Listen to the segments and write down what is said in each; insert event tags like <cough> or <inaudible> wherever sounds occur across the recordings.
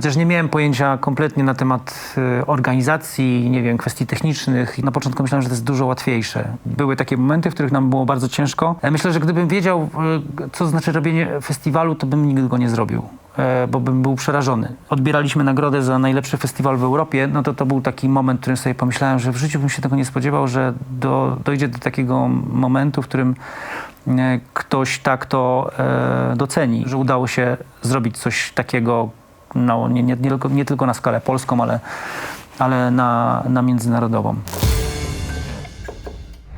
Chociaż nie miałem pojęcia kompletnie na temat y, organizacji, nie wiem, kwestii technicznych. Na początku myślałem, że to jest dużo łatwiejsze. Były takie momenty, w których nam było bardzo ciężko. E, Myślę, że gdybym wiedział, y, co znaczy robienie festiwalu, to bym nigdy go nie zrobił. e, Bo bym był przerażony. Odbieraliśmy nagrodę za najlepszy festiwal w Europie. No to to był taki moment, w którym sobie pomyślałem, że w życiu bym się tego nie spodziewał, że do, dojdzie do takiego momentu, w którym e, ktoś tak to e, doceni, że udało się zrobić coś takiego, no, nie, nie, nie, tylko, nie tylko na skalę polską, ale, ale na, na międzynarodową.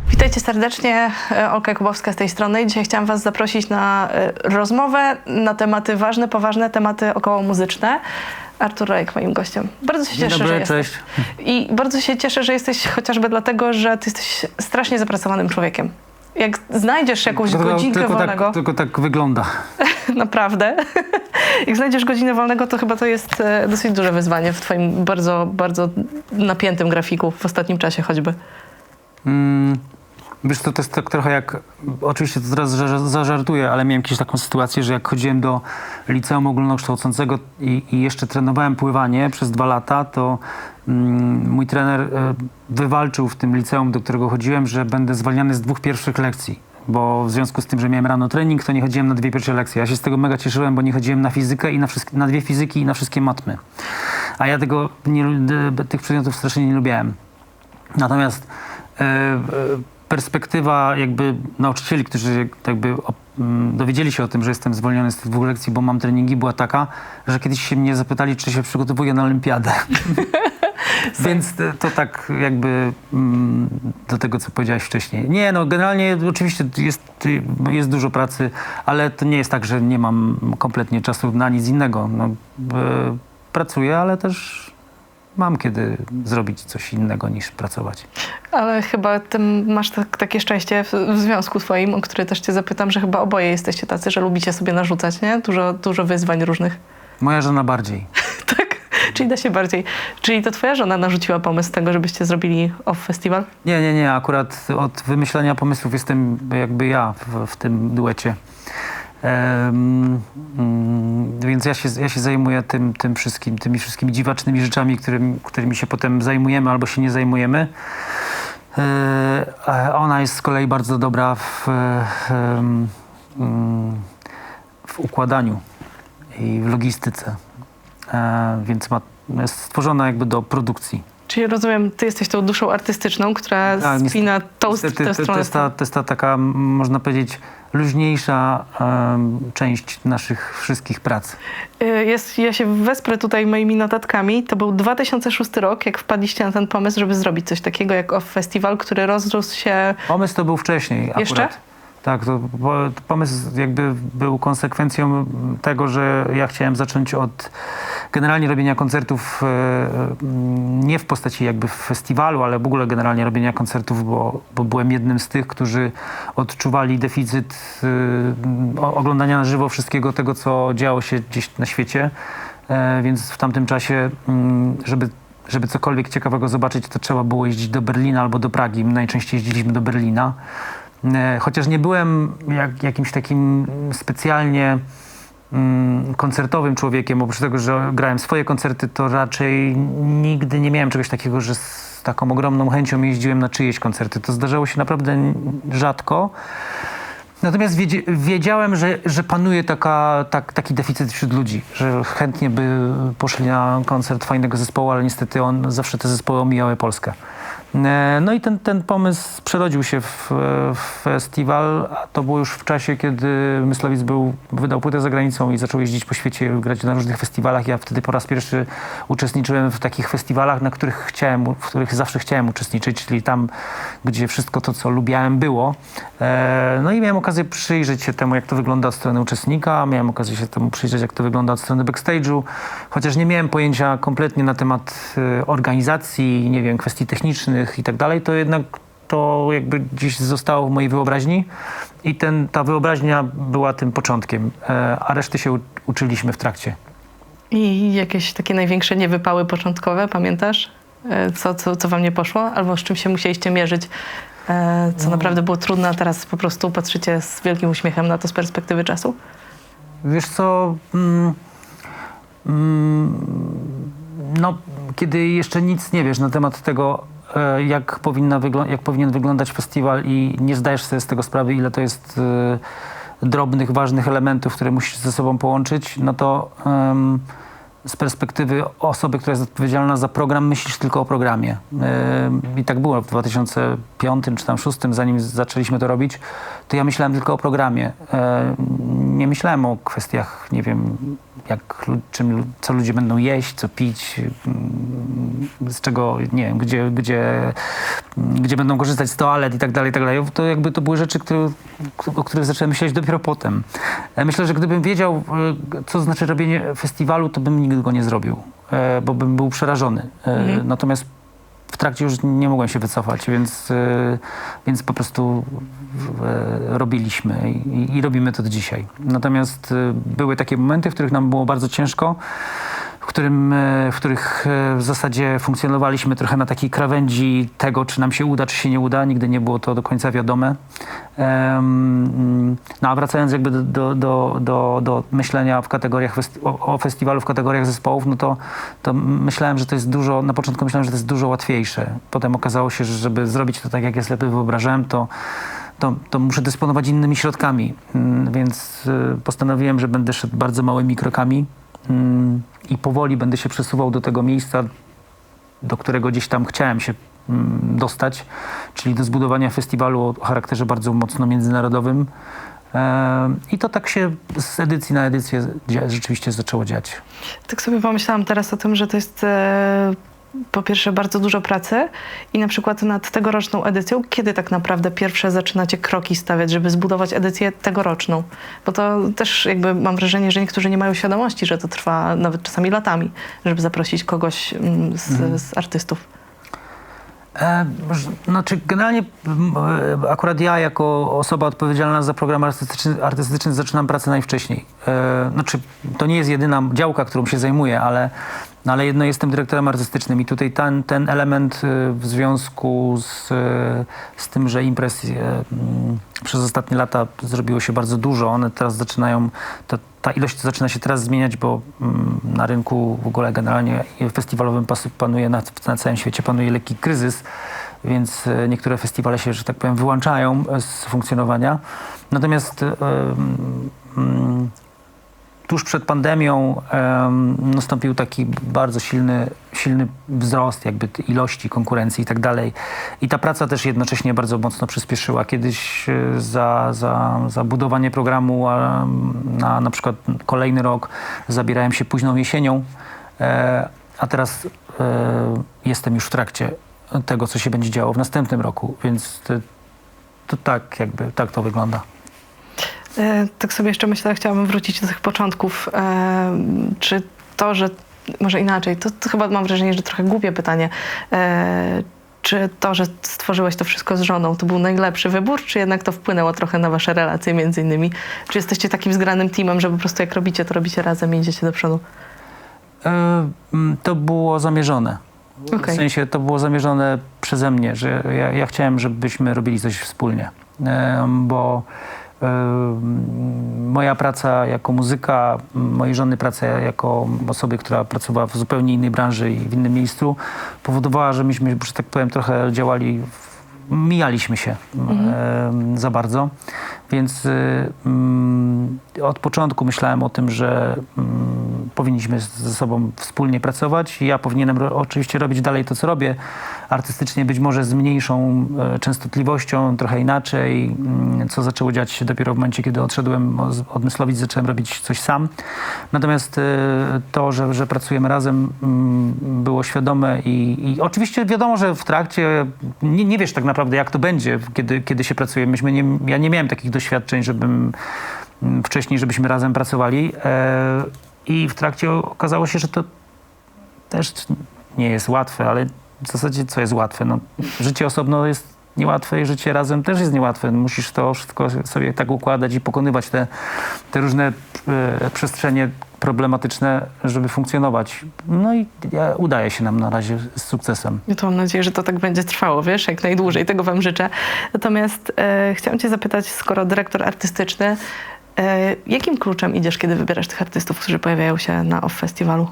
Witajcie serdecznie, e, Olka Kubowska z tej strony. Dzisiaj chciałam Was zaprosić na e, rozmowę na tematy ważne, poważne, tematy około muzyczne. Artur Rojek moim gościem. Bardzo się Dzień cieszę, dobry, że jesteś. cześć. I bardzo się cieszę, że jesteś chociażby dlatego, że Ty jesteś strasznie zapracowanym człowiekiem. Jak znajdziesz jakąś Tylko, godzinkę tylko, wolnego, tak, tylko tak wygląda. <laughs> naprawdę, <laughs> jak znajdziesz godzinę wolnego, to chyba to jest e, dosyć duże wyzwanie w Twoim bardzo, bardzo napiętym grafiku w ostatnim czasie choćby. Mm, wiesz, to, to jest tak trochę jak, oczywiście to teraz za- zażartuję, ale miałem kiedyś taką sytuację, że jak chodziłem do liceum ogólnokształcącego i, i jeszcze trenowałem pływanie przez dwa lata, to mój trener e, wywalczył w tym liceum, do którego chodziłem, że będę zwalniany z dwóch pierwszych lekcji. Bo w związku z tym, że miałem rano trening, to nie chodziłem na dwie pierwsze lekcje. Ja się z tego mega cieszyłem, bo nie chodziłem na fizykę i na, wszystkie, na dwie fizyki i na wszystkie matmy. A ja tego nie, tych przedmiotów strasznie nie lubiałem. Natomiast e, e, perspektywa jakby nauczycieli, którzy jakby mm, dowiedzieli się o tym, że jestem zwolniony z tych dwóch lekcji, bo mam treningi, była taka, że kiedyś się mnie zapytali, czy się przygotowuję na olimpiadę. <laughs> <laughs> Więc to, tak jakby mm, do tego, co powiedziałeś wcześniej. Nie, no generalnie oczywiście jest, jest dużo pracy, ale to nie jest tak, że nie mam kompletnie czasu na nic innego. No, e, pracuję, ale też mam kiedy zrobić coś innego niż pracować. Ale chyba ty masz tak, takie szczęście w, w związku twoim, o które też cię zapytam, że chyba oboje jesteście tacy, że lubicie sobie narzucać, nie? Dużo, dużo wyzwań różnych. Moja żona bardziej. <laughs> tak? <laughs> Czyli da się bardziej. Czyli to twoja żona narzuciła pomysł tego, żebyście zrobili off festiwal? Nie, nie, nie. Akurat od wymyślania pomysłów jestem jakby ja w, w tym duecie. Em, mm, więc ja się, ja się zajmuję tym, tym wszystkim, tymi wszystkimi dziwacznymi rzeczami, którym, którymi się potem zajmujemy albo się nie zajmujemy. E, ona jest z kolei bardzo dobra w, mm, w układaniu i w logistyce. E, więc ma, jest stworzona jakby do produkcji. Czyli rozumiem, ty jesteś tą duszą artystyczną, która Tak, spina tą, tę to, to, stronę. jest ta, to jest ta taka, można powiedzieć, luźniejsza em, część naszych wszystkich prac. Y, Jest, ja się wesprę tutaj moimi notatkami. To był 2006 rok, jak wpadliście na ten pomysł, żeby zrobić coś takiego jak off festiwal, który rozrósł się... Pomysł to był wcześniej Jeszcze? akurat. Tak, to po- pomysł jakby był konsekwencją tego, że ja chciałem zacząć od generalnie robienia koncertów e, mm, nie w postaci jakby festiwalu, ale w ogóle generalnie robienia koncertów, bo, bo byłem jednym z tych, którzy odczuwali deficyt e, oglądania na żywo wszystkiego tego, co działo się gdzieś na świecie. E, Więc w tamtym czasie, mm, żeby żeby cokolwiek ciekawego zobaczyć, to trzeba było jeździć do Berlina albo do Pragi. My najczęściej jeździliśmy do Berlina. E, Chociaż nie byłem jak, jakimś takim specjalnie mm, koncertowym człowiekiem, oprócz tego, że grałem swoje koncerty, to raczej nigdy nie miałem czegoś takiego, że z taką ogromną chęcią jeździłem na czyjeś koncerty. To zdarzało się naprawdę rzadko. Natomiast wiedziałem, że, że panuje taka, tak, taki deficyt wśród ludzi, że chętnie by poszli na koncert fajnego zespołu, ale niestety on zawsze te zespoły omijały Polskę. E, No i ten, ten pomysł przerodził się w, w festiwal, to było już w czasie, kiedy Myslowic był, wydał płytę za granicą i zaczął jeździć po świecie, grać na różnych festiwalach. Ja wtedy po raz pierwszy uczestniczyłem w takich festiwalach, na których chciałem, w których zawsze chciałem uczestniczyć, czyli tam, gdzie wszystko to, co lubiałem, było. E, No i miałem okazję przyjrzeć się temu, jak to wygląda od strony uczestnika, miałem okazję się temu przyjrzeć, jak to wygląda od strony backstage'u, chociaż nie miałem pojęcia kompletnie na temat e, organizacji, nie wiem, kwestii technicznych i tak dalej, to jednak to jakby gdzieś zostało w mojej wyobraźni i ten, ta wyobraźnia była tym początkiem, e, a reszty się uczyliśmy w trakcie. I jakieś takie największe niewypały początkowe, pamiętasz? E, Co, co, co wam nie poszło? Albo z czym się musieliście mierzyć, e, co naprawdę było trudne, a teraz po prostu patrzycie z wielkim uśmiechem na to z perspektywy czasu? Wiesz co, mm, mm, No, kiedy jeszcze nic nie wiesz na temat tego, jak, powinna jak powinien wyglądać festiwal i nie zdajesz sobie z tego sprawy, ile to jest e, drobnych, ważnych elementów, które musisz ze sobą połączyć, no to z perspektywy osoby, która jest odpowiedzialna za program, myślisz tylko o programie. Em, I tak było w 2005 czy tam 2006, zanim zaczęliśmy to robić, to ja myślałem tylko o programie. E, Nie myślałem o kwestiach, nie wiem, jak, czym, co ludzie będą jeść, co pić, mm, z czego, nie wiem, gdzie, gdzie, gdzie będą korzystać z toalet i tak dalej, i tak dalej. To jakby to były rzeczy, które, o których zacząłem myśleć dopiero potem. E, Myślę, że gdybym wiedział, e, co znaczy robienie festiwalu, to bym nigdy go nie zrobił, e, bo bym był przerażony. E, Natomiast w trakcie już nie mogłem się wycofać, więc, e, więc po prostu robiliśmy i, i robimy to do dzisiaj. Natomiast e, były takie momenty, w których nam było bardzo ciężko, w, którym, e, w których e, w zasadzie funkcjonowaliśmy trochę na takiej krawędzi tego, czy nam się uda, czy się nie uda. Nigdy nie było to do końca wiadome. No a wracając jakby do, do, do, do, do myślenia w kategoriach o, o festiwalu w kategoriach zespołów, no to, to myślałem, że to jest dużo, na początku myślałem, że to jest dużo łatwiejsze. Potem okazało się, że żeby zrobić to tak, jak ja sobie wyobrażałem, to to, to muszę dysponować innymi środkami, Mm, więc y, postanowiłem, że będę szedł bardzo małymi krokami i powoli będę się przesuwał do tego miejsca, do którego gdzieś tam chciałem się mm, dostać, czyli do zbudowania festiwalu o charakterze bardzo mocno międzynarodowym. Em, I to tak się z edycji na edycję rzeczywiście zaczęło dziać. Tak sobie pomyślałam teraz o tym, że to jest e, po pierwsze bardzo dużo pracy i na przykład nad tegoroczną edycją, kiedy tak naprawdę pierwsze zaczynacie kroki stawiać, żeby zbudować edycję tegoroczną? Bo to też jakby mam wrażenie, że niektórzy nie mają świadomości, że to trwa nawet czasami latami, żeby zaprosić kogoś mm, z, z artystów. E, Znaczy, generalnie e, akurat ja jako osoba odpowiedzialna za program artystyczny, artystyczny zaczynam pracę najwcześniej. E, Znaczy, to nie jest jedyna działka, którą się zajmuję, ale, no ale jedno jestem dyrektorem artystycznym i tutaj ten, ten element e, w związku z, e, z tym, że imprez e, mm, przez ostatnie lata zrobiło się bardzo dużo, one teraz zaczynają, ta, ta ilość zaczyna się teraz zmieniać, bo mm, na rynku w ogóle generalnie festiwalowym panuje na, na całym świecie panuje lekki kryzys, więc niektóre festiwale się, że tak powiem, wyłączają z funkcjonowania. Natomiast e, mm, tuż przed pandemią em, nastąpił taki bardzo silny, silny wzrost jakby ilości konkurencji i tak dalej. I ta praca też jednocześnie bardzo mocno przyspieszyła. Kiedyś e, za, za, za budowanie programu na na przykład kolejny rok zabierałem się późną jesienią, e, a teraz e, jestem już w trakcie tego, co się będzie działo w następnym roku, więc to, to tak jakby, tak to wygląda. E, Tak sobie jeszcze myślę, chciałabym wrócić do tych początków. E, Czy to, że może inaczej, to, to chyba mam wrażenie, że trochę głupie pytanie. E, Czy to, że stworzyłeś to wszystko z żoną, to był najlepszy wybór, czy jednak to wpłynęło trochę na wasze relacje między innymi? Czy jesteście takim zgranym teamem, że po prostu jak robicie, to robicie razem i idziecie do przodu? To było zamierzone. Okej. W sensie to było zamierzone przeze mnie, że ja, ja chciałem, żebyśmy robili coś wspólnie. Bo moja praca jako muzyka, mojej żony praca jako osoby, która pracowała w zupełnie innej branży i w innym miejscu, powodowała, że myśmy, że tak powiem, trochę działali, mijaliśmy się e, za bardzo. Więc od początku myślałem o tym, że powinniśmy ze sobą wspólnie pracować ja powinienem ro- oczywiście robić dalej to, co robię, artystycznie być może z mniejszą e, częstotliwością, trochę inaczej, mm, co zaczęło dziać się dopiero w momencie, kiedy odszedłem od Myslowic, zacząłem robić coś sam. Natomiast e, to, że, że pracujemy razem mm, było świadome i, i oczywiście wiadomo, że w trakcie nie, nie wiesz tak naprawdę, jak to będzie, kiedy, kiedy się pracuje. Myśmy nie, ja nie miałem takich doświadczeń, żebym mm, wcześniej, żebyśmy razem pracowali e, i w trakcie okazało się, że to też nie jest łatwe, ale w zasadzie co jest łatwe? No, życie osobno jest niełatwe i życie razem też jest niełatwe. Musisz to wszystko sobie tak układać i pokonywać te, te różne e, przestrzenie problematyczne, żeby funkcjonować. No i ja, udaje się nam na razie z sukcesem. Ja to mam nadzieję, że to tak będzie trwało, wiesz, jak najdłużej. Tego wam życzę. Natomiast e, chciałam cię zapytać, skoro dyrektor artystyczny, jakim kluczem idziesz, kiedy wybierasz tych artystów, którzy pojawiają się na OFF Festiwalu?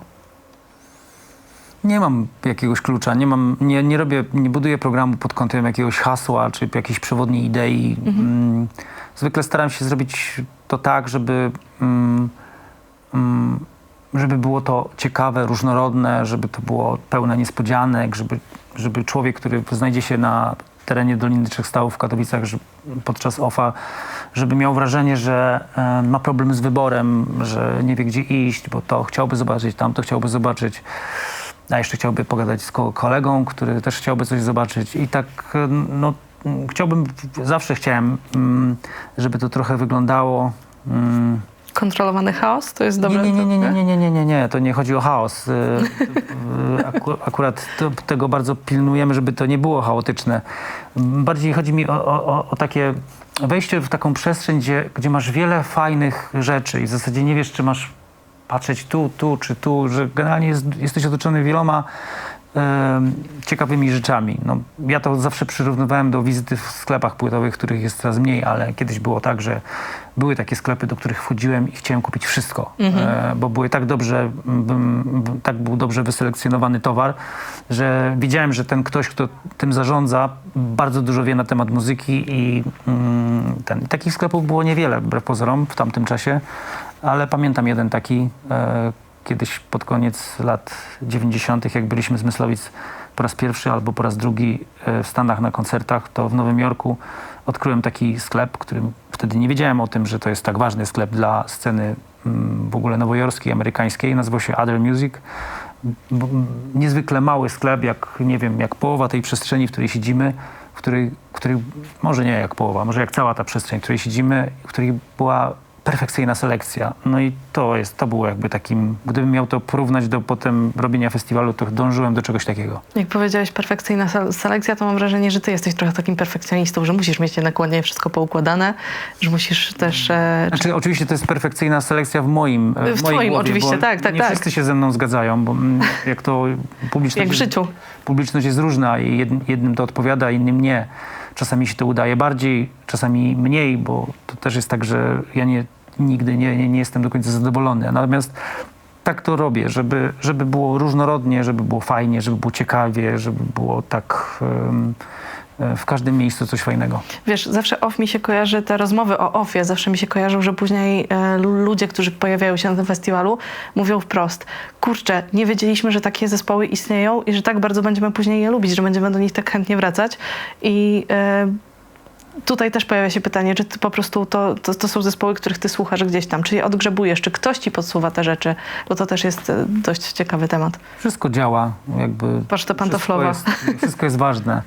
Nie mam jakiegoś klucza, nie mam, nie, nie robię, nie buduję programu pod kątem jakiegoś hasła czy jakiejś przewodniej idei. Mm, Zwykle staram się zrobić to tak, żeby, mm, mm, żeby było to ciekawe, różnorodne, żeby to było pełne niespodzianek, żeby, żeby człowiek, który znajdzie się na terenie Doliny Trzech Stałów w Katowicach podczas OFA, żeby miał wrażenie, że e, ma problem z wyborem, że nie wie gdzie iść, bo to chciałby zobaczyć, tamto chciałby zobaczyć. A jeszcze chciałby pogadać z ko- kolegą, który też chciałby coś zobaczyć. I tak, e, no, chciałbym, zawsze chciałem, mm, żeby to trochę wyglądało. Kontrolowany chaos to jest dobre? nie, nie, nie, nie, nie, nie, nie, nie, nie, to nie chodzi o chaos. Y, y, Aku, akurat to, tego bardzo pilnujemy, żeby to nie było chaotyczne. Bardziej chodzi mi o, o, o- takie wejście w taką przestrzeń, gdzie, gdzie masz wiele fajnych rzeczy i w zasadzie nie wiesz, czy masz patrzeć tu, tu czy tu, że generalnie jest, jesteś otoczony wieloma ciekawymi rzeczami. No, ja to zawsze przyrównywałem do wizyty w sklepach płytowych, których jest coraz mniej, ale kiedyś było tak, że były takie sklepy, do których wchodziłem i chciałem kupić wszystko, e, bo były tak dobrze, tak był dobrze wyselekcjonowany towar, że widziałem, że ten ktoś, kto tym zarządza, bardzo dużo wie na temat muzyki i mm, ten, takich sklepów było niewiele, wbrew pozorom, w tamtym czasie, ale pamiętam jeden taki, e, kiedyś pod koniec lat 90., jak byliśmy z Myslowic po raz pierwszy albo po raz drugi e, w Stanach na koncertach, to w Nowym Jorku odkryłem taki sklep, którym wtedy nie wiedziałem o tym, że to jest tak ważny sklep dla sceny mm, w ogóle nowojorskiej, amerykańskiej. Nazywał się Other Music. B- m, Niezwykle mały sklep, jak nie wiem, jak połowa tej przestrzeni, w której siedzimy, w której, w której może nie jak połowa, może jak cała ta przestrzeń, w której siedzimy, w której była perfekcyjna selekcja. No i to jest, to było jakby takim, gdybym miał to porównać do potem robienia festiwalu, to dążyłem do czegoś takiego. Jak powiedziałeś perfekcyjna sel- selekcja, to mam wrażenie, że ty jesteś trochę takim perfekcjonistą, że musisz mieć jednak ładnie wszystko poukładane, że musisz też... E, Znaczy, oczywiście to jest perfekcyjna selekcja w moim e, W mojej twoim głowie, oczywiście, tak, tak, Nie tak. wszyscy się ze mną zgadzają, bo mm, jak to publiczność, <laughs> jak w życiu. publiczność jest różna i jed, jednym to odpowiada, innym nie. Czasami się to udaje bardziej, czasami mniej, bo to też jest tak, że ja nie, nigdy nie, nie, nie jestem do końca zadowolony. Natomiast tak to robię, żeby, żeby było różnorodnie, żeby było fajnie, żeby było ciekawie, żeby było tak e, w każdym miejscu coś fajnego. Wiesz, zawsze off mi się kojarzy, te rozmowy o offie, zawsze mi się kojarzą, że później e, lu- ludzie, którzy pojawiają się na tym festiwalu, mówią wprost, kurczę, nie wiedzieliśmy, że takie zespoły istnieją i że tak bardzo będziemy później je lubić, że będziemy do nich tak chętnie wracać i e, tutaj też pojawia się pytanie, czy ty po prostu to, to, to są zespoły, których ty słuchasz gdzieś tam, czy je odgrzebujesz, czy ktoś ci podsuwa te rzeczy, bo to też jest e, dość ciekawy temat. Wszystko działa, jakby. Paszta pantoflowa. Wszystko jest, wszystko jest ważne.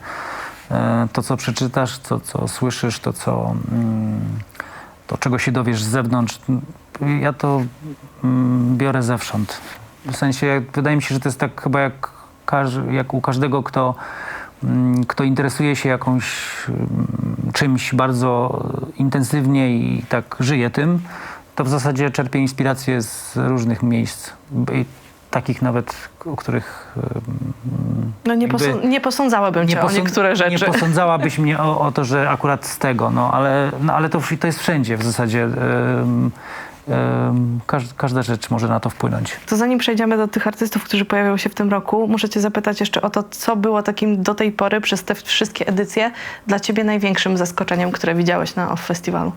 E, To, co przeczytasz, to, co słyszysz, to, co, mm, to, czego się dowiesz z zewnątrz, ja to mm, biorę zewsząd. W sensie, wydaje mi się, że to jest tak chyba jak, jak u każdego, kto, mm, kto interesuje się jakąś czymś bardzo intensywnie i tak żyje tym, to w zasadzie czerpie inspirację z różnych miejsc. Takich nawet, o których mm, No nie, Jakby- posą- nie posądzałabym cię o niektóre rzeczy. Nie posądzałabyś mnie o, o to, że akurat z tego, no ale, no, ale to, to jest wszędzie w zasadzie. Um, um, każda, każda rzecz może na to wpłynąć. To zanim przejdziemy do tych artystów, którzy pojawią się w tym roku, muszę cię zapytać jeszcze o to, co było takim do tej pory przez te wszystkie edycje dla ciebie największym zaskoczeniem, które widziałeś na OFF Festiwalu.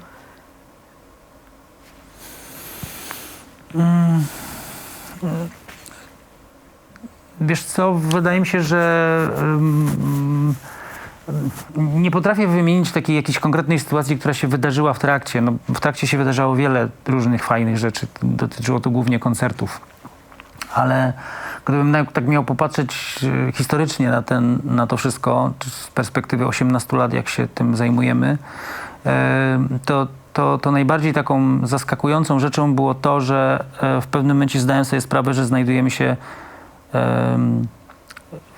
Wiesz co, wydaje mi się, że um, nie potrafię wymienić takiej jakiejś konkretnej sytuacji, która się wydarzyła w trakcie. No, w trakcie się wydarzało wiele różnych fajnych rzeczy. Dotyczyło to głównie koncertów. Ale gdybym tak miał popatrzeć e, historycznie na, ten, na to wszystko, z perspektywy 18 lat, jak się tym zajmujemy, e, to, to, to najbardziej taką zaskakującą rzeczą było to, że e, w pewnym momencie zdałem sobie sprawę, że znajdujemy się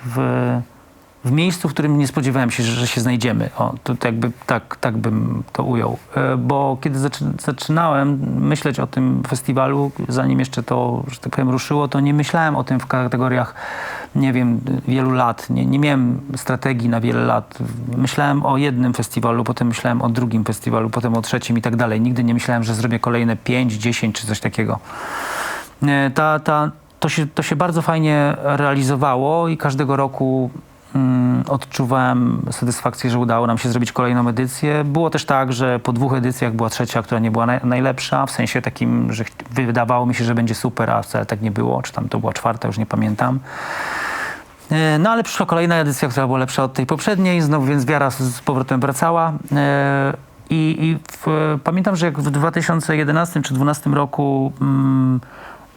w, w miejscu, w którym nie spodziewałem się, że, że się znajdziemy. O, to tak jakby tak, tak bym to ujął. E, Bo kiedy zaczy, zaczynałem myśleć o tym festiwalu, zanim jeszcze to, że tak powiem, ruszyło, to nie myślałem o tym w kategoriach, nie wiem, wielu lat. Nie, nie miałem strategii na wiele lat. Myślałem o jednym festiwalu, potem myślałem o drugim festiwalu, potem o trzecim i tak dalej. Nigdy nie myślałem, że zrobię kolejne pięć, dziesięć czy coś takiego. E, Ta, ta, to, się, to się bardzo fajnie realizowało i każdego roku mm, odczuwałem satysfakcję, że udało nam się zrobić kolejną edycję. Było też tak, że po dwóch edycjach była trzecia, która nie była naj, najlepsza, w sensie takim, że wydawało mi się, że będzie super, a wcale tak nie było, czy tam to była czwarta, już nie pamiętam. E, No ale przyszła kolejna edycja, która była lepsza od tej poprzedniej, znowu więc wiara z, z powrotem wracała. E, I, i w, pamiętam, że jak w 2011 czy 2012 roku mm,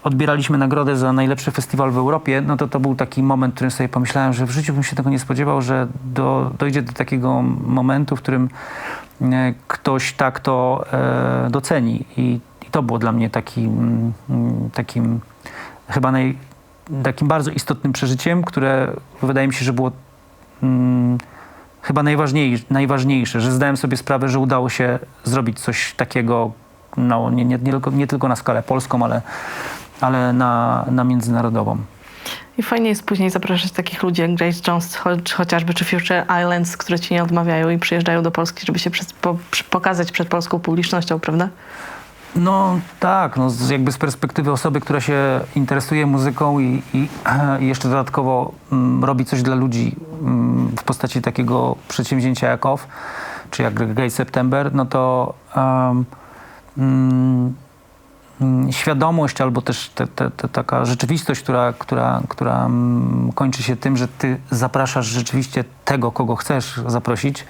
odbieraliśmy nagrodę za najlepszy festiwal w Europie, no to to był taki moment, w którym sobie pomyślałem, że w życiu bym się tego nie spodziewał, że do, dojdzie do takiego momentu, w którym e, ktoś tak to e, doceni. I, I to było dla mnie takim, takim chyba naj, takim bardzo istotnym przeżyciem, które wydaje mi się, że było mm, chyba najważniejsze, najważniejsze, że zdałem sobie sprawę, że udało się zrobić coś takiego, no, nie, nie, nie, tylko, nie tylko na skalę polską, ale, ale na, na międzynarodową. I fajnie jest później zapraszać takich ludzi jak Grace Jones, cho czy chociażby, czy Future Islands, które ci nie odmawiają i przyjeżdżają do Polski, żeby się przed, po, pokazać przed polską publicznością, prawda? No tak, no, z, jakby z perspektywy osoby, która się interesuje muzyką i, i, i jeszcze dodatkowo mm, robi coś dla ludzi mm, w postaci takiego przedsięwzięcia jak OFF, czy jak Gay September, no to mm, świadomość albo też te, te, te, taka rzeczywistość, która, która, która mm, kończy się tym, że ty zapraszasz rzeczywiście tego, kogo chcesz zaprosić,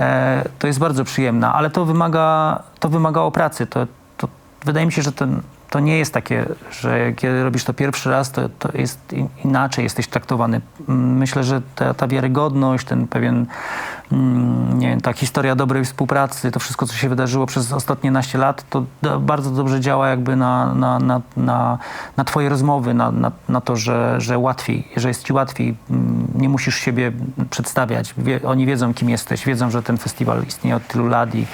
e, to jest bardzo przyjemna, ale to, wymaga, to wymagało pracy. To, to wydaje mi się, że ten, to nie jest takie, że kiedy robisz to pierwszy raz, to, to jest in, inaczej jesteś traktowany. Mm, Myślę, że ta, ta wiarygodność, ten pewien, mm, nie wiem, ta historia dobrej współpracy, to wszystko, co się wydarzyło przez ostatnie naście lat, to bardzo dobrze działa jakby na, na, na, na, na twoje rozmowy, na, na, na to, że, że łatwiej, że jest ci łatwiej, mm, nie musisz siebie przedstawiać. Wie, oni wiedzą, kim jesteś, wiedzą, że ten festiwal istnieje od tylu lat i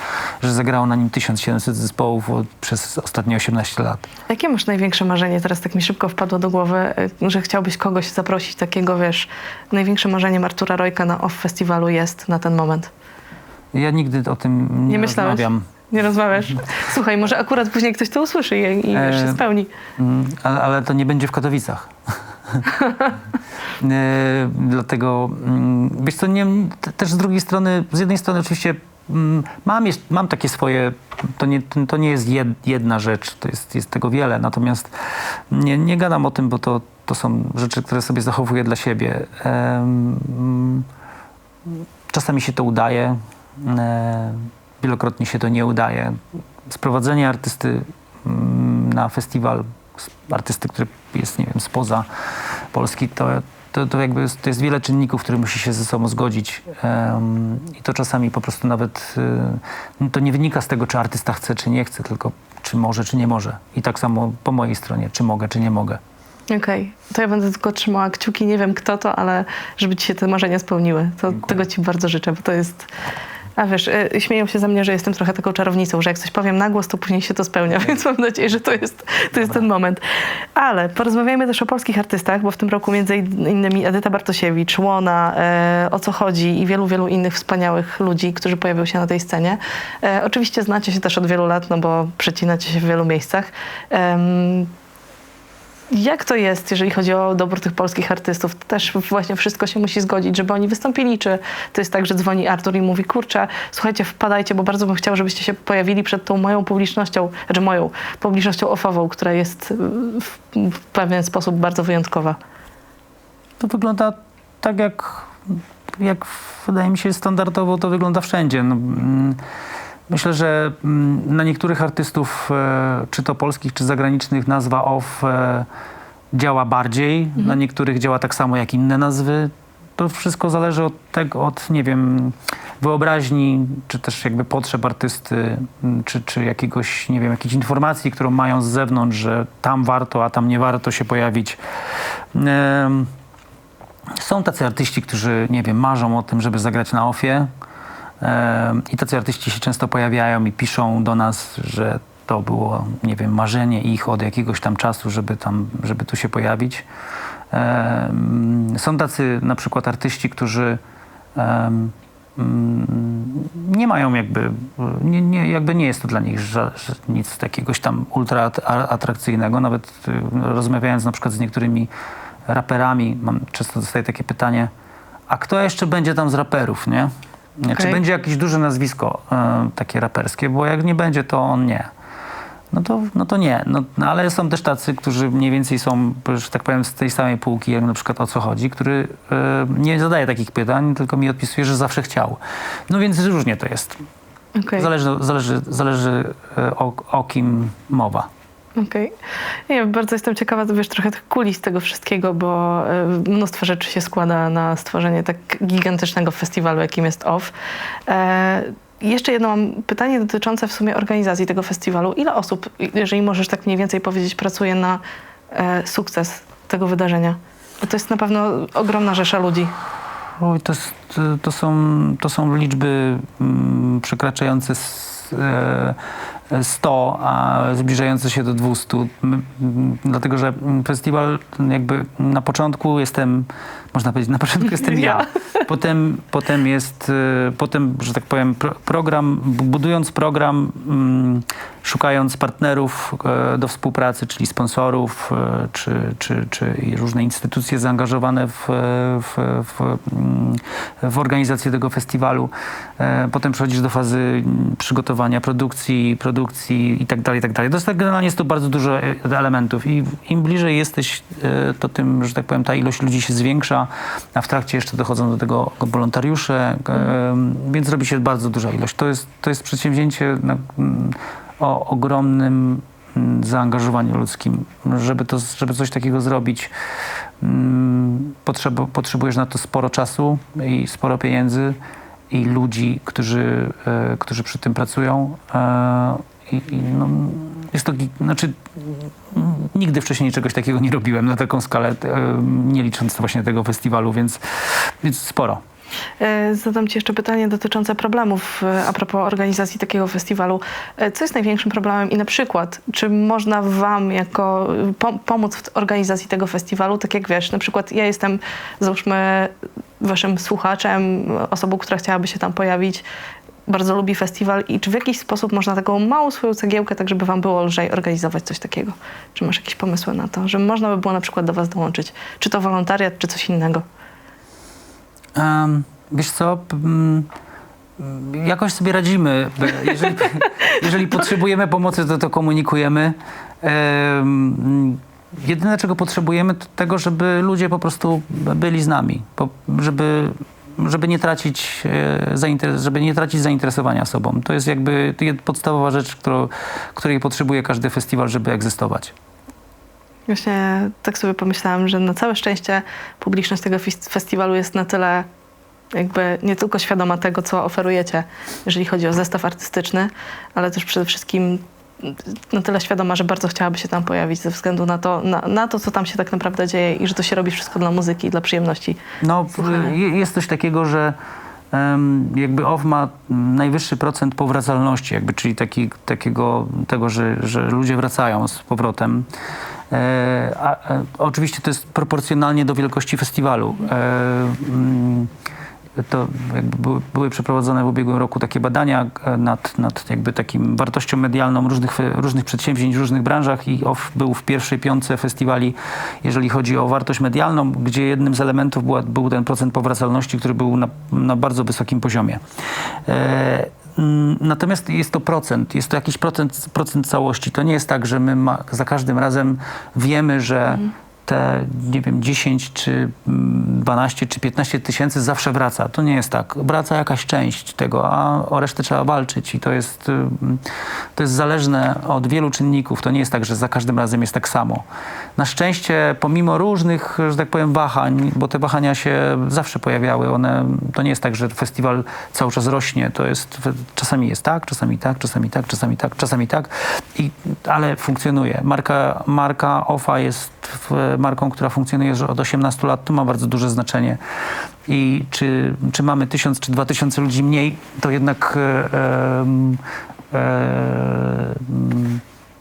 że zagrało na nim 1700 zespołów od, przez ostatnie 18 lat. Jakie masz największe marzenie? Teraz tak mi szybko wpadło do głowy, y, że chciałbyś kogoś zaprosić takiego, wiesz, największym marzeniem Artura Rojka na OFF festiwalu jest na ten moment. Ja nigdy o tym nie, Nie myślałeś? rozmawiam. Nie rozmawiasz? Słuchaj, może akurat później ktoś to usłyszy i, i wiesz, się E, spełni. Mm, Ale, ale to nie będzie w Katowicach. <laughs> E, Dlatego, mm, wiesz co, nie, te- też z drugiej strony, z jednej strony oczywiście mm, mam, jest, mam takie swoje, to nie, to nie jest jed, jedna rzecz, to jest, jest tego wiele, natomiast nie, nie gadam o tym, bo to, to są rzeczy, które sobie zachowuję dla siebie. Czasami się to udaje, e, wielokrotnie się to nie udaje. Sprowadzenie artysty mm, na festiwal, artysty, który jest, nie wiem, spoza Polski, to, to, to jakby jest, to jest wiele czynników, które musi się ze sobą zgodzić. I to czasami po prostu nawet y, to nie wynika z tego, czy artysta chce, czy nie chce, tylko czy może, czy nie może. I tak samo po mojej stronie, czy mogę, czy nie mogę. Okej, to ja będę tylko trzymała kciuki, nie wiem kto to, ale żeby ci się te marzenia spełniły. To, tego ci bardzo życzę, bo to jest... A wiesz, y, śmieją się ze mnie, że jestem trochę taką czarownicą, że jak coś powiem na głos, to później się to spełnia, więc mam nadzieję, że to jest, to jest ten moment. Ale porozmawiajmy też o polskich artystach, bo w tym roku między innymi Edyta Bartosiewicz, Łona, e, O co chodzi i wielu, wielu innych wspaniałych ludzi, którzy pojawią się na tej scenie. E, oczywiście znacie się też od wielu lat, no bo przecinacie się w wielu miejscach. Em, jak to jest, jeżeli chodzi o dobór tych polskich artystów? To też właśnie wszystko się musi zgodzić, żeby oni wystąpili. Czy to jest tak, że dzwoni Artur i mówi, kurczę, słuchajcie, wpadajcie, bo bardzo bym chciał, żebyście się pojawili przed tą moją publicznością, znaczy moją publicznością ofową, która jest y, w, pewien sposób bardzo wyjątkowa. To wygląda tak, jak, jak wydaje mi się standardowo to wygląda wszędzie. No, mm, myślę, że mm, na niektórych artystów, e, czy to polskich, czy zagranicznych, nazwa OFF e, działa bardziej, na niektórych działa tak samo jak inne nazwy. To wszystko zależy od tego, od nie wiem, wyobraźni, czy też jakby potrzeb artysty, m, czy, czy jakiegoś, nie wiem, jakiejś informacji, którą mają z zewnątrz, że tam warto, a tam nie warto się pojawić. Są tacy artyści, którzy, nie wiem, marzą o tym, żeby zagrać na ofie. I tacy artyści się często pojawiają i piszą do nas, że to było, nie wiem, marzenie ich od jakiegoś tam czasu, żeby tam, żeby tu się pojawić. Są tacy na przykład artyści, którzy mm, nie mają jakby, nie, nie, jakby nie jest to dla nich ża- nic takiegoś tam ultra atrakcyjnego. Nawet y, rozmawiając na przykład z niektórymi raperami, mam, często dostaję takie pytanie, a kto jeszcze będzie tam z raperów, nie? Nie Czy będzie jakieś duże nazwisko e, takie raperskie, bo jak nie będzie, to on nie. No to, no to nie. No, no ale są też tacy, którzy mniej więcej są, że tak powiem, z tej samej półki, jak na przykład o co chodzi, który e, nie zadaje takich pytań, tylko mi odpisuje, że zawsze chciał. No więc różnie to jest. Okej. Zależy, zależy, zależy e, o, o kim mowa. Okej. Ja bardzo jestem ciekawa, wiesz, trochę tych kulis tego wszystkiego, bo e, mnóstwo rzeczy się składa na stworzenie tak gigantycznego festiwalu, jakim jest OFF. E, jeszcze jedno mam pytanie dotyczące w sumie organizacji tego festiwalu. Ile osób, jeżeli możesz tak mniej więcej powiedzieć, pracuje na e, sukces tego wydarzenia? Bo to jest na pewno ogromna rzesza ludzi. Oj, to, to, są, to są liczby mm, przekraczające s- e, 100, a zbliżające się do 200. M- m, Dlatego, że festiwal jakby na początku jestem, można powiedzieć, na początku jestem ja. Potem, potem jest, e, potem, że tak powiem, pro, program, bu- budując program, mm, szukając partnerów e, do współpracy, czyli sponsorów, e, czy, czy, czy różne instytucje zaangażowane w, w, w, mm, w organizację tego festiwalu. E, Potem przechodzisz do fazy mm, przygotowania produkcji, produkcji i tak dalej, i tak dalej. To tak generalnie jest to bardzo dużo e, elementów i im bliżej jesteś, e, to tym, że tak powiem, ta ilość ludzi się zwiększa, a w trakcie jeszcze dochodzą do tego wolontariusze, e, więc robi się bardzo duża ilość. To jest, to jest przedsięwzięcie na, o ogromnym zaangażowaniu ludzkim. Żeby, to, żeby coś takiego zrobić, potrzeb, potrzebujesz na to sporo czasu i sporo pieniędzy i ludzi, którzy, e, którzy przy tym pracują. E, I, i no, jest to, znaczy, nigdy wcześniej czegoś takiego nie robiłem na taką skalę, e, nie licząc właśnie tego festiwalu, więc, więc sporo. E, Zadam Ci jeszcze pytanie dotyczące problemów e, a propos organizacji takiego festiwalu. Co jest największym problemem i na przykład, czy można Wam jako po, pomóc w organizacji tego festiwalu? Tak jak wiesz, na przykład ja jestem, załóżmy, Waszym słuchaczem, osobą, która chciałaby się tam pojawić, bardzo lubi festiwal i czy w jakiś sposób można taką małą swoją cegiełkę, tak żeby Wam było lżej organizować coś takiego? Czy masz jakieś pomysły na to, że można by było na przykład do Was dołączyć? Czy to wolontariat, czy coś innego? Em, wiesz co, jakoś sobie radzimy. Jeżeli, <laughs> jeżeli potrzebujemy pomocy, to to komunikujemy. Em, jedyne, czego potrzebujemy, to tego, żeby ludzie po prostu byli z nami, żeby, żeby, nie tracić, e, żeby nie tracić zainteresowania sobą. To jest jakby podstawowa rzecz, którą, której potrzebuje każdy festiwal, żeby egzystować. Właśnie tak sobie pomyślałam, że na całe szczęście publiczność tego festiwalu jest na tyle jakby nie tylko świadoma tego, co oferujecie, jeżeli chodzi o zestaw artystyczny, ale też przede wszystkim na tyle świadoma, że bardzo chciałaby się tam pojawić ze względu na to, na, na to, co tam się tak naprawdę dzieje i że to się robi wszystko dla muzyki, dla przyjemności. No, Słuchania. jest coś takiego, że jakby OFF ma najwyższy procent powracalności, jakby, czyli taki, takiego, tego, że, że ludzie wracają z powrotem. E, a, e, oczywiście to jest proporcjonalnie do wielkości festiwalu. E, mm, to były, były przeprowadzone w ubiegłym roku takie badania e, nad, nad jakby takim wartością medialną różnych, fe- różnych przedsięwzięć w różnych branżach i OFF był w pierwszej piątce festiwali, jeżeli chodzi o wartość medialną, gdzie jednym z elementów była, był ten procent powracalności, który był na, na bardzo wysokim poziomie. E, Natomiast jest to procent, jest to jakiś procent, procent całości. To nie jest tak, że my ma, za każdym razem wiemy, że te, nie wiem, 10 czy mm, 12 czy 15 tysięcy zawsze wraca. To nie jest tak. Wraca jakaś część tego, a o resztę trzeba walczyć i to jest, ym, to jest zależne od wielu czynników. To nie jest tak, że za każdym razem jest tak samo. Na szczęście, pomimo różnych, że tak powiem, wahań, bo te wahania się zawsze pojawiały, one, to nie jest tak, że festiwal cały czas rośnie. To jest, czasami jest tak, czasami tak, czasami tak, czasami tak, czasami tak, i, ale funkcjonuje. Marka, marka OFA jest w, marką, która funkcjonuje już od 18 lat, to ma bardzo duże znaczenie. I czy, czy mamy tysiąc czy dwa tysiące ludzi mniej, to jednak e, e, mm,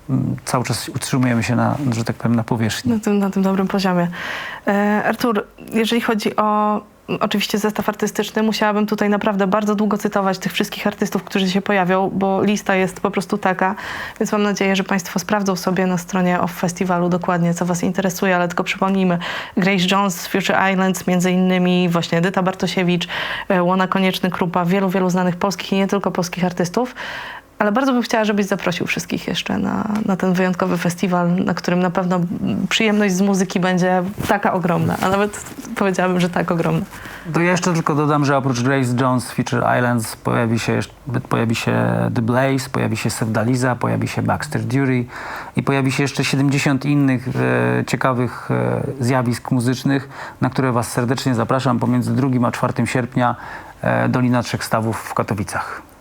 mm, cały czas utrzymujemy się na, że tak powiem, na powierzchni. Na tym, na tym dobrym poziomie. E, Artur, jeżeli chodzi o oczywiście zestaw artystyczny. Musiałabym tutaj naprawdę bardzo długo cytować tych wszystkich artystów, którzy się pojawią, bo lista jest po prostu taka. Więc mam nadzieję, że Państwo sprawdzą sobie na stronie Off Festiwalu dokładnie, co Was interesuje, ale tylko przypomnijmy, Grace Jones, Future Islands, między innymi właśnie Edyta Bartosiewicz, e, Łona Konieczny-Krupa, wielu, wielu znanych polskich i nie tylko polskich artystów. Ale bardzo bym chciała, żebyś zaprosił wszystkich jeszcze na, na ten wyjątkowy festiwal, na którym na pewno przyjemność z muzyki będzie taka ogromna, a nawet powiedziałabym, że tak ogromna. To jeszcze tylko dodam, że oprócz Grace Jones Feature Islands pojawi się, jeszcze- pojawi się The Blaze, pojawi się Sevdaliza, pojawi się Baxter Dury i pojawi się jeszcze 70 innych e, ciekawych e, zjawisk muzycznych, na które Was serdecznie zapraszam pomiędzy 2 a 4 sierpnia e, Dolina Trzech Stawów w Katowicach.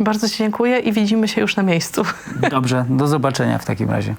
Bardzo Ci dziękuję i widzimy się już na miejscu. Dobrze, do zobaczenia w takim razie.